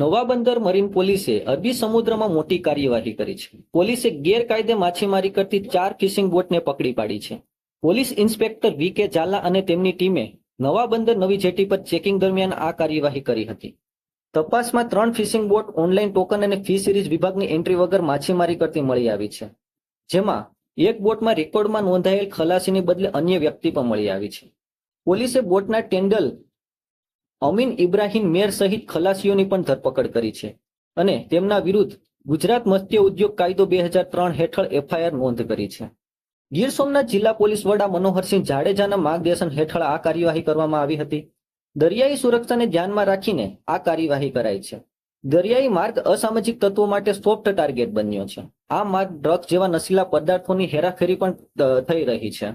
Navabandar marine પોલીસે અરબી સમુદ્રમાં મોટી કાર્યવાહી કરી છે. પોલીસે ગેરકાયદે માછીમારી કરતી ચાર ફિશિંગ બોટને પકડી પાડી છે. પોલીસ ઇન્સ્પેક્ટર વી કે ઝાલા અને તેમની ટીમે નવાબંદર નવી જેટી પર ચેકિંગ દરમિયાન આ કાર્યવાહી કરી હતી. તપાસમાં ત્રણ ફિશિંગ બોટ, ઓનલાઈન ટોકન અને ફી સિરીઝ વિભાગની એન્ટ્રી વગર માછીમારી કરતી મળી આવી છે. જેમાં એક બોટમાં રેકોર્ડમાં નોંધાયેલ ખલાસીની બદલે અન્ય વ્યક્તિ પણ મળી આવી છે. પોલીસે બોટના ટેન્ડલ અમીન ઇબ્રાહીમ મેર સહિત ખલાસીઓની પણ ધરપકડ કરી છે અને તેમના વિરુદ્ધ ગુજરાત મત્સ્ય ઉદ્યોગ કાયદો બે હજાર ત્રણ હેઠળ એફઆઈઆર નોંધ કરી છે. ગીર સોમનાથ જિલ્લા પોલીસ વડા મનોહરસિંહ જાડેજાના માર્ગદર્શન હેઠળ આ કાર્યવાહી કરવામાં આવી હતી. દરિયાઈ સુરક્ષાને ધ્યાનમાં રાખીને આ કાર્યવાહી કરાઈ છે. દરિયાઈ માર્ગ અસામાજિક તત્વો માટે સોફ્ટ ટાર્ગેટ બન્યો છે. આ માર્ગ ડ્રગ્સ જેવા નશીલા પદાર્થોની હેરાફેરી પણ થઈ રહી છે.